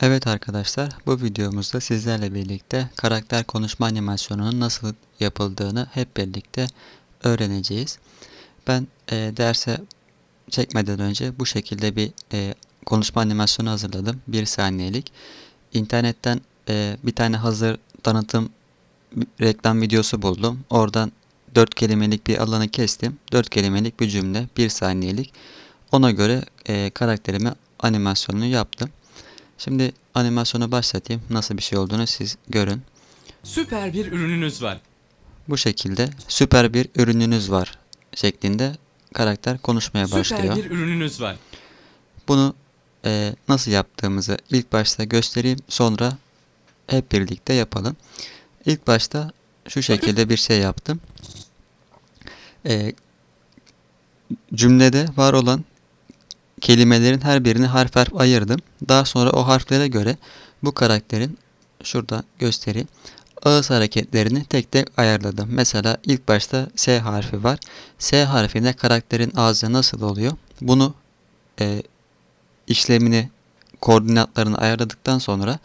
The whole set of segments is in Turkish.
Evet arkadaşlar, bu videomuzda sizlerle birlikte karakter konuşma animasyonunun nasıl yapıldığını hep birlikte öğreneceğiz. Ben e, derse çekmeden önce bu şekilde bir e, konuşma animasyonu hazırladım. 1 saniyelik. İnternetten e, bir tane hazır tanıtım reklam videosu buldum. Oradan 4 kelimelik bir alanı kestim. 4 kelimelik bir cümle, 1 saniyelik. Ona göre e, karakterime animasyonunu yaptım. Şimdi animasyonu başlatayım. Nasıl bir şey olduğunu siz görün. Süper bir ürününüz var. Bu şekilde süper bir ürününüz var şeklinde karakter konuşmaya Süper başlıyor. bir ürününüz var. Bunu e, nasıl yaptığımızı ilk başta göstereyim. Sonra hep birlikte yapalım. İlk başta şu şekilde bir şey yaptım. E, cümlede var olan kelimelerin her birini harf harf ayırdım. Daha sonra o harflere göre bu karakterin şurada göstereyim. Ağız hareketlerini tek tek ayarladım. Mesela ilk başta S harfi var. S harfinde karakterin ağzı nasıl oluyor? Bunu e, işlemini, koordinatlarını ayarladıktan sonra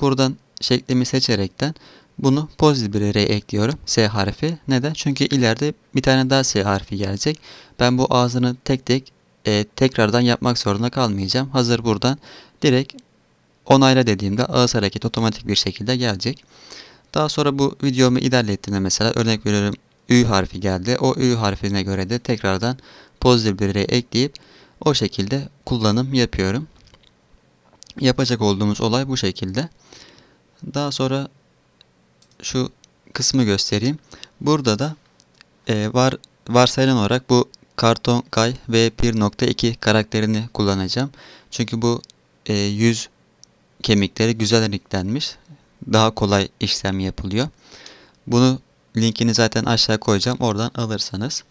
buradan şeklimi seçerekten bunu pozitif bir yere ekliyorum. S harfi. Neden? Çünkü ileride bir tane daha S harfi gelecek. Ben bu ağzını tek tek e, tekrardan yapmak zorunda kalmayacağım. Hazır buradan direkt onayla dediğimde ağız hareketi otomatik bir şekilde gelecek. Daha sonra bu videomu ilerlettiğimde mesela örnek veriyorum Ü harfi geldi. O Ü harfine göre de tekrardan pozitif bir ekleyip o şekilde kullanım yapıyorum. Yapacak olduğumuz olay bu şekilde. Daha sonra şu kısmı göstereyim. Burada da e, var varsayılan olarak bu Karton Kay V1.2 karakterini kullanacağım. Çünkü bu e, yüz kemikleri güzel renklenmiş. Daha kolay işlem yapılıyor. Bunu linkini zaten aşağı koyacağım. Oradan alırsanız.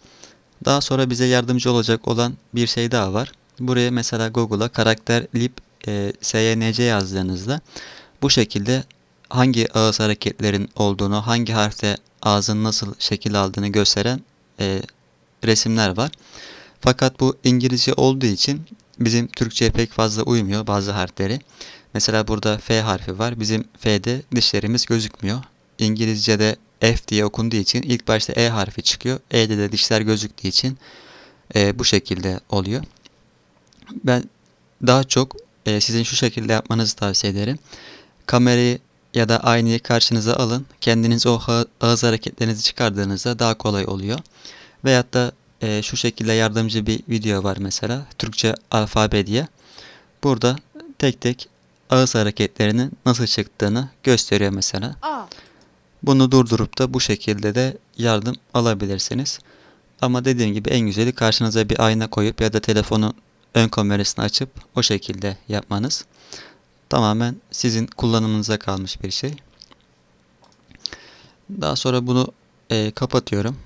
Daha sonra bize yardımcı olacak olan bir şey daha var. Buraya mesela Google'a karakter lip e, SYNC yazdığınızda bu şekilde hangi ağız hareketlerin olduğunu, hangi harfte ağzın nasıl şekil aldığını gösteren e, resimler var. Fakat bu İngilizce olduğu için bizim Türkçe'ye pek fazla uymuyor bazı harfleri. Mesela burada F harfi var. Bizim F'de dişlerimiz gözükmüyor. İngilizce'de F diye okunduğu için ilk başta E harfi çıkıyor. E'de de dişler gözüktüğü için e, bu şekilde oluyor. Ben daha çok e, sizin şu şekilde yapmanızı tavsiye ederim. Kamerayı ya da aynayı karşınıza alın. Kendiniz o ağız hareketlerinizi çıkardığınızda daha kolay oluyor. Veyahut da e, şu şekilde yardımcı bir video var mesela. Türkçe alfabe diye. Burada tek tek ağız hareketlerinin nasıl çıktığını gösteriyor mesela. A, Bunu durdurup da bu şekilde de yardım alabilirsiniz. Ama dediğim gibi en güzeli karşınıza bir ayna koyup ya da telefonun ön kamerasını açıp o şekilde yapmanız. Tamamen sizin kullanımınıza kalmış bir şey. Daha sonra bunu e, kapatıyorum.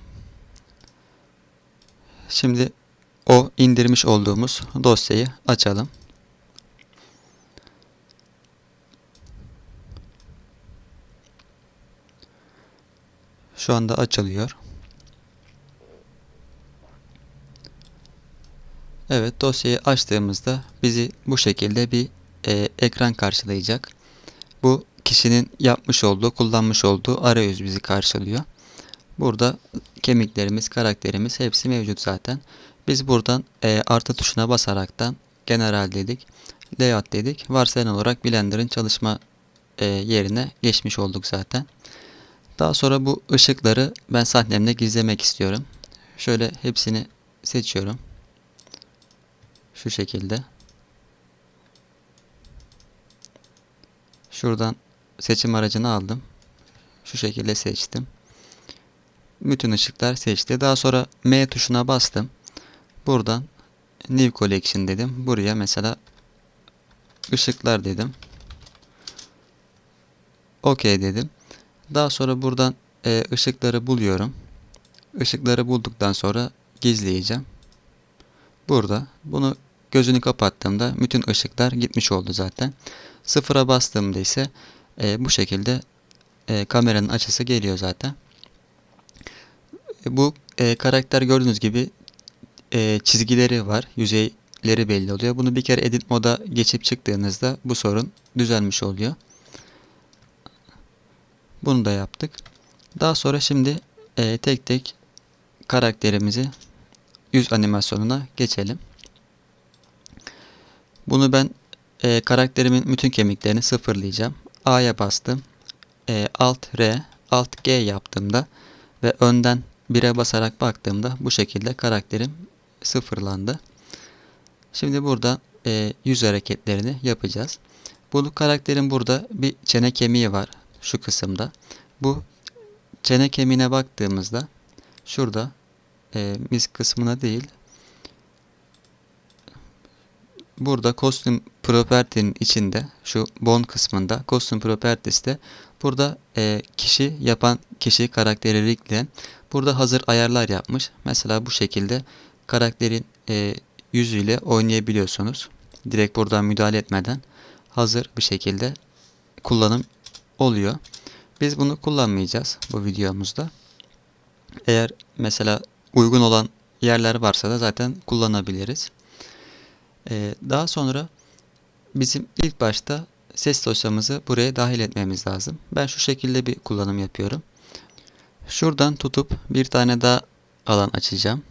Şimdi o indirmiş olduğumuz dosyayı açalım. Şu anda açılıyor. Evet dosyayı açtığımızda bizi bu şekilde bir e, ekran karşılayacak. Bu kişinin yapmış olduğu, kullanmış olduğu arayüz bizi karşılıyor. Burada kemiklerimiz, karakterimiz hepsi mevcut zaten. Biz buradan e, artı tuşuna basaraktan general dedik, layout dedik. Varsayılan olarak Blender'ın çalışma e, yerine geçmiş olduk zaten. Daha sonra bu ışıkları ben sahnemde gizlemek istiyorum. Şöyle hepsini seçiyorum. Şu şekilde. Şuradan seçim aracını aldım. Şu şekilde seçtim. Bütün ışıklar seçti. Daha sonra M tuşuna bastım. Buradan New Collection dedim. Buraya mesela ışıklar dedim. OK dedim. Daha sonra buradan e, ışıkları buluyorum. Işıkları bulduktan sonra gizleyeceğim. Burada bunu gözünü kapattığımda bütün ışıklar gitmiş oldu zaten. Sıfıra bastığımda ise e, bu şekilde e, kameranın açısı geliyor zaten. Bu e, karakter gördüğünüz gibi e, çizgileri var. Yüzey yükleri belli oluyor. Bunu bir kere edit moda geçip çıktığınızda bu sorun düzelmiş oluyor. Bunu da yaptık. Daha sonra şimdi e, tek tek karakterimizi yüz animasyonuna geçelim. Bunu ben e, karakterimin bütün kemiklerini sıfırlayacağım. A'ya bastım. E, Alt R, Alt G yaptığımda ve önden 1'e basarak baktığımda bu şekilde karakterim sıfırlandı. Şimdi burada e, yüz hareketlerini yapacağız. Bu karakterin burada bir çene kemiği var şu kısımda. Bu çene kemiğine baktığımızda şurada e, mis kısmına değil burada kostüm property'nin içinde şu bone kısmında kostüm properties'te burada e, kişi yapan kişi karakteri riggleyen burada hazır ayarlar yapmış. Mesela bu şekilde karakterin e, yüzüyle oynayabiliyorsunuz. Direkt buradan müdahale etmeden hazır bir şekilde kullanım oluyor. Biz bunu kullanmayacağız bu videomuzda. Eğer mesela uygun olan yerler varsa da zaten kullanabiliriz. Ee, daha sonra bizim ilk başta ses dosyamızı buraya dahil etmemiz lazım. Ben şu şekilde bir kullanım yapıyorum. Şuradan tutup bir tane daha alan açacağım.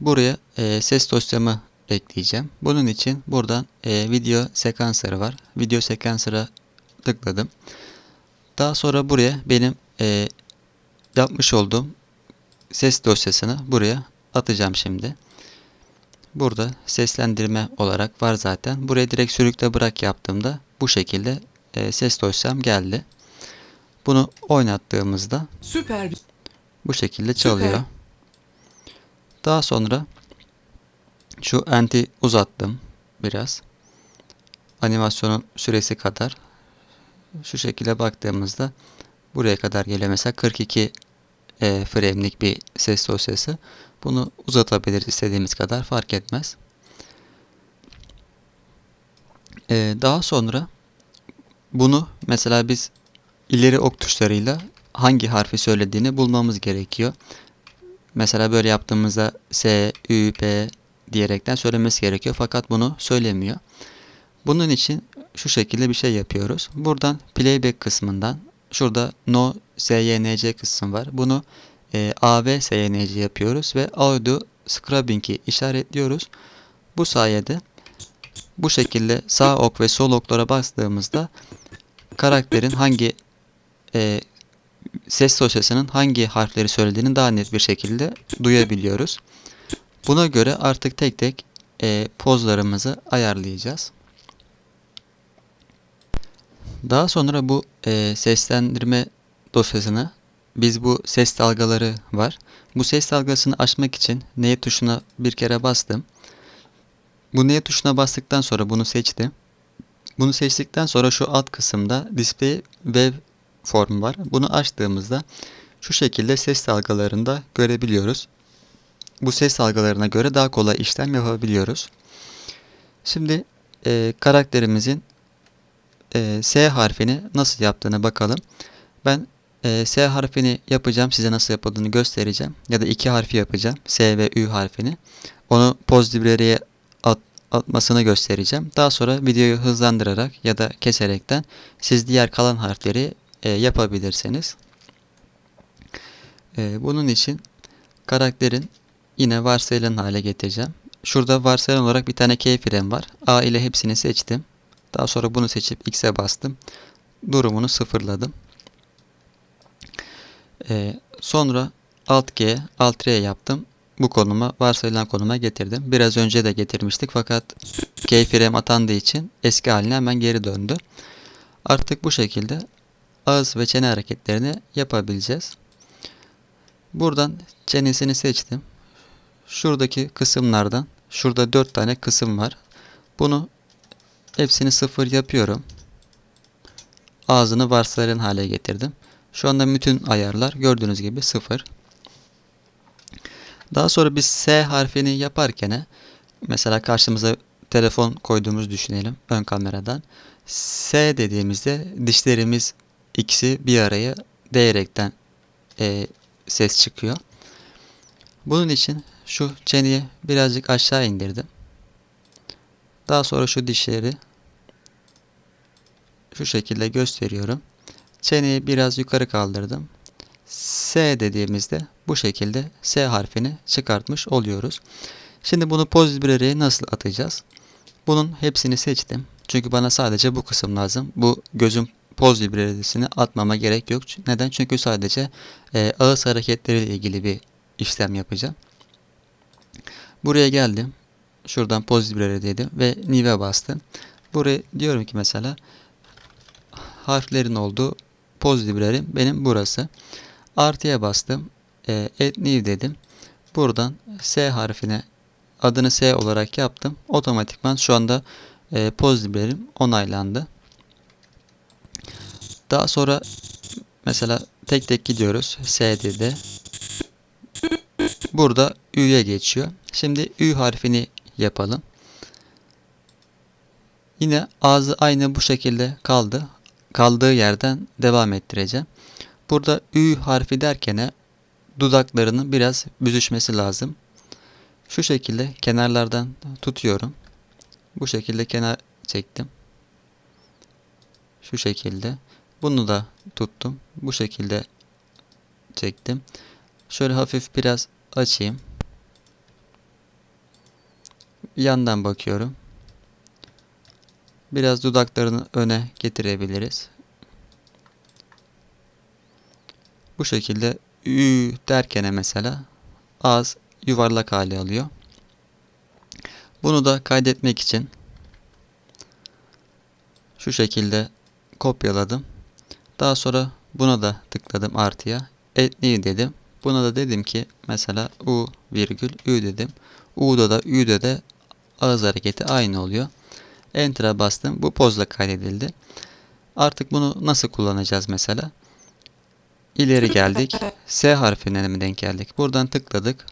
Buraya e, ses dosyamı ekleyeceğim. Bunun için buradan e, video sekansörü var. Video sekansöre tıkladım. Daha sonra buraya benim e, yapmış olduğum ses dosyasını buraya atacağım şimdi. Burada seslendirme olarak var zaten. Buraya direkt sürükle bırak yaptığımda bu şekilde e, ses dosyam geldi. Bunu oynattığımızda Süper bu şekilde çalıyor. Daha sonra şu enti uzattım biraz. Animasyonun süresi kadar. Şu şekilde baktığımızda buraya kadar geliyor. Mesela 42 e, frame'lik bir ses dosyası. Bunu uzatabiliriz istediğimiz kadar fark etmez. E, daha sonra bunu mesela biz ileri ok tuşlarıyla hangi harfi söylediğini bulmamız gerekiyor. Mesela böyle yaptığımızda S, Ü, P diyerekten söylemesi gerekiyor fakat bunu söylemiyor. Bunun için şu şekilde bir şey yapıyoruz. Buradan playback kısmından şurada no SYNC kısmı var. Bunu e, AV SYNC yapıyoruz ve audio scrubbing'i işaretliyoruz. Bu sayede bu şekilde sağ ok ve sol oklara bastığımızda karakterin hangi e, ses dosyasının hangi harfleri söylediğini daha net bir şekilde duyabiliyoruz. Buna göre artık tek tek e, pozlarımızı ayarlayacağız. Daha sonra bu e, seslendirme dosyasını biz bu ses dalgaları var. Bu ses dalgasını açmak için neye tuşuna bir kere bastım. Bu neye tuşuna bastıktan sonra bunu seçtim. Bunu seçtikten sonra şu alt kısımda display wave form var. Bunu açtığımızda şu şekilde ses dalgalarında görebiliyoruz. Bu ses dalgalarına göre daha kolay işlem yapabiliyoruz. Şimdi e, karakterimizin e, S harfini nasıl yaptığını bakalım. Ben e, S harfini yapacağım. Size nasıl yapıldığını göstereceğim. Ya da iki harfi yapacağım. S ve Ü harfini. Onu pozitifleriye at, atmasını göstereceğim. Daha sonra videoyu hızlandırarak ya da keserekten siz diğer kalan harfleri e, yapabilirsiniz. E, bunun için karakterin yine varsayılan hale getireceğim. Şurada varsayılan olarak bir tane keyframe var. A ile hepsini seçtim. Daha sonra bunu seçip X'e bastım. Durumunu sıfırladım. Ee, sonra Alt G, Alt R yaptım. Bu konuma, varsayılan konuma getirdim. Biraz önce de getirmiştik fakat keyframe atandığı için eski haline hemen geri döndü. Artık bu şekilde ağız ve çene hareketlerini yapabileceğiz. Buradan çenesini seçtim. Şuradaki kısımlardan, şurada 4 tane kısım var. Bunu hepsini sıfır yapıyorum. Ağzını varsayılan hale getirdim. Şu anda bütün ayarlar gördüğünüz gibi sıfır. Daha sonra biz S harfini yaparken mesela karşımıza telefon koyduğumuzu düşünelim ön kameradan. S dediğimizde dişlerimiz ikisi bir araya değerekten e, ses çıkıyor. Bunun için şu çeneyi birazcık aşağı indirdim. Daha sonra şu dişleri şu şekilde gösteriyorum. Çeneyi biraz yukarı kaldırdım. S dediğimizde bu şekilde S harfini çıkartmış oluyoruz. Şimdi bunu poz librariye nasıl atacağız? Bunun hepsini seçtim. Çünkü bana sadece bu kısım lazım. Bu gözüm poz librarisini atmama gerek yok. Neden? Çünkü sadece e, ağız hareketleriyle ilgili bir işlem yapacağım. Buraya geldim. Şuradan poz library dedim ve nive bastım. Buraya diyorum ki mesela harflerin olduğu poz library benim burası. Artıya bastım. E, add new dedim. Buradan S harfine adını S olarak yaptım. Otomatikman şu anda e, poz library'm onaylandı. Daha sonra mesela tek tek gidiyoruz. SD'de. Burada Ü'ye geçiyor. Şimdi Ü harfini yapalım. Yine ağzı aynı bu şekilde kaldı. Kaldığı yerden devam ettireceğim. Burada Ü harfi derken dudaklarının biraz büzüşmesi lazım. Şu şekilde kenarlardan tutuyorum. Bu şekilde kenar çektim. Şu şekilde. Bunu da tuttum. Bu şekilde çektim. Şöyle hafif biraz açayım. Yandan bakıyorum. Biraz dudaklarını öne getirebiliriz. Bu şekilde ü derken mesela ağız yuvarlak hale alıyor. Bunu da kaydetmek için şu şekilde kopyaladım. Daha sonra buna da tıkladım artıya. New dedim. Buna da dedim ki mesela u virgül ü dedim. U'da da ü'de de ağız hareketi aynı oluyor. Enter'a bastım. Bu pozla kaydedildi. Artık bunu nasıl kullanacağız mesela? İleri geldik. S harfine mi denk geldik? Buradan tıkladık.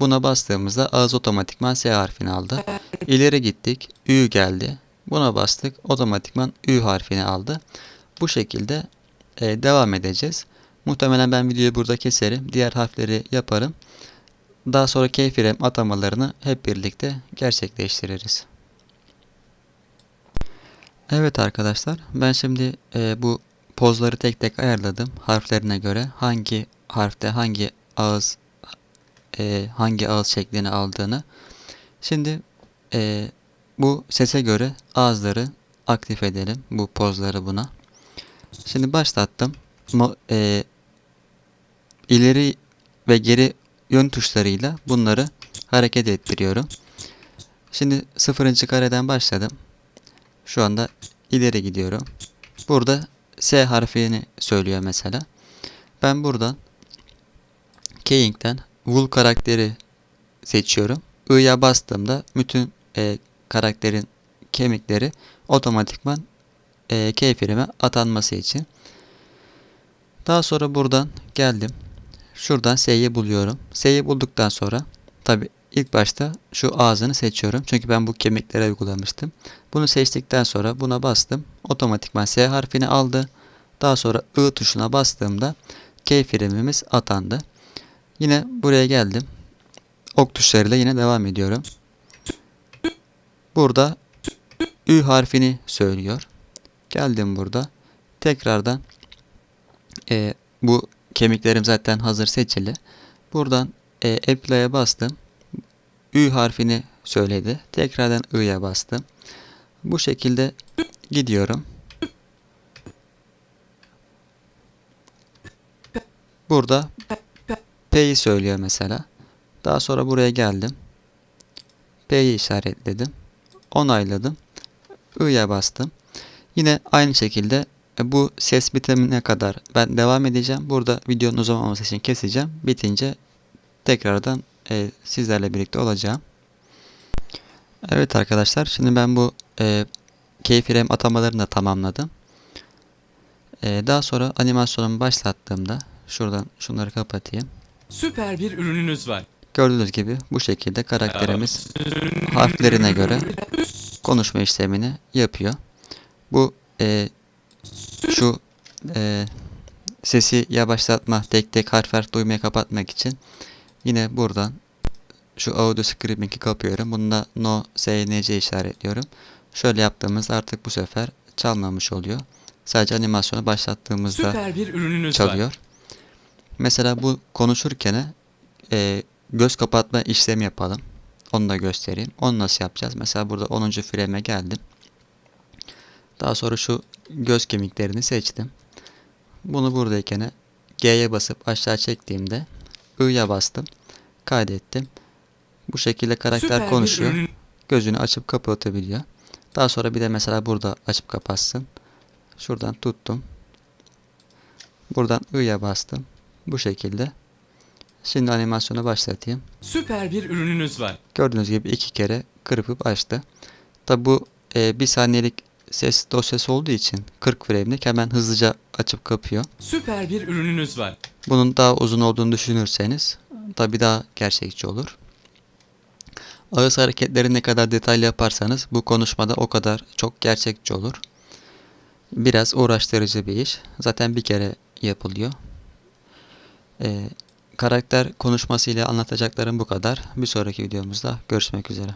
Buna bastığımızda ağız otomatikman S harfini aldı. İleri gittik. Ü geldi. Buna bastık. Otomatikman Ü harfini aldı. Bu şekilde e, devam edeceğiz. Muhtemelen ben videoyu burada keserim. Diğer harfleri yaparım. Daha sonra keyframe atamalarını hep birlikte gerçekleştiririz. Evet arkadaşlar ben şimdi e, bu pozları tek tek ayarladım harflerine göre hangi harfte hangi ağız e, hangi ağız şeklini aldığını. Şimdi e, bu sese göre ağızları aktif edelim bu pozları buna. Şimdi başlattım. Mo, e, ileri ve geri yön tuşlarıyla bunları hareket ettiriyorum. Şimdi sıfırıncı kareden başladım. Şu anda ileri gidiyorum. Burada S harfini söylüyor mesela. Ben buradan Keying'den Wool karakteri seçiyorum. I'ya bastığımda bütün e, karakterin kemikleri otomatikman e, keyfirime atanması için. Daha sonra buradan geldim. Şuradan S'yi buluyorum. S'yi bulduktan sonra tabi ilk başta şu ağzını seçiyorum. Çünkü ben bu kemiklere uygulamıştım. Bunu seçtikten sonra buna bastım. Otomatikman S harfini aldı. Daha sonra I tuşuna bastığımda keyfirimimiz atandı. Yine buraya geldim. Ok tuşlarıyla yine devam ediyorum. Burada Ü harfini söylüyor. Geldim burada. Tekrardan e, bu kemiklerim zaten hazır seçili. Buradan e, Apply'a bastım. Ü harfini söyledi. Tekrardan I'ya bastım. Bu şekilde gidiyorum. Burada P'yi söylüyor mesela. Daha sonra buraya geldim. P'yi işaretledim. Onayladım. I'ya bastım. Yine aynı şekilde bu ses bitimine kadar ben devam edeceğim. Burada videonun uzamaması için keseceğim. Bitince tekrardan e, sizlerle birlikte olacağım. Evet arkadaşlar şimdi ben bu e, keyframe atamalarını da tamamladım. E, daha sonra animasyonumu başlattığımda şuradan şunları kapatayım. Süper bir ürününüz var. Gördüğünüz gibi bu şekilde karakterimiz harflerine göre konuşma işlemini yapıyor. Bu e, şu e, sesi yavaşlatma, tek tek harf harf duymaya kapatmak için yine buradan şu audio scripting'i kapıyorum. Bunda no sng işaretliyorum. Şöyle yaptığımızda artık bu sefer çalmamış oluyor. Sadece animasyonu başlattığımızda Süper bir ürününüz var. çalıyor. Mesela bu konuşurken e, göz kapatma işlemi yapalım. Onu da göstereyim. Onu nasıl yapacağız? Mesela burada 10. frame'e geldim. Daha sonra şu göz kemiklerini seçtim. Bunu buradayken G'ye basıp aşağı çektiğimde I'ya bastım. Kaydettim. Bu şekilde karakter Süper konuşuyor. Gözünü açıp kapatabiliyor. Daha sonra bir de mesela burada açıp kapatsın. Şuradan tuttum. Buradan I'ya bastım. Bu şekilde. Şimdi animasyonu başlatayım. Süper bir ürününüz var. Gördüğünüz gibi iki kere kırpıp açtı. Tabi bu e, bir saniyelik ses dosyası olduğu için 40 frame'lik hemen hızlıca açıp kapıyor. Süper bir ürününüz var. Bunun daha uzun olduğunu düşünürseniz tabi daha gerçekçi olur. Ağız hareketleri ne kadar detaylı yaparsanız bu konuşmada o kadar çok gerçekçi olur. Biraz uğraştırıcı bir iş. Zaten bir kere yapılıyor. Ee, karakter konuşmasıyla anlatacaklarım bu kadar. Bir sonraki videomuzda görüşmek üzere.